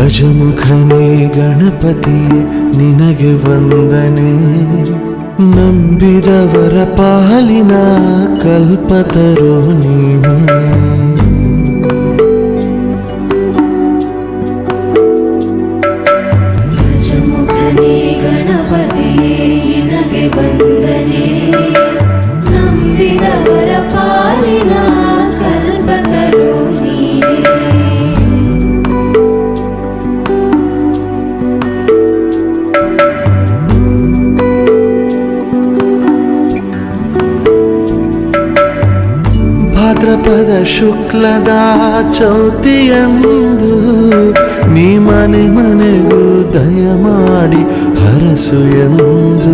ಗಜಮುಖನೇ ಗಣಪತಿಯೇ ನಿನಗೆ ವಂದನೆ. ನಂಬಿದವರ ಪಾಲಿನ ಕಲ್ಪತರು ನೀನೇ. ಗಣಪತಿಯೇ ನಿನಗೆ ವಂದನೆ. ಭಾದ್ರಪದ ಶುಕ್ಲದ ಚೌತಿಯಂದು ನೀ ಮನೆ ಮನೆಗೂ ದಯ ಮಾಡಿ ಹರಸು ಎಂದು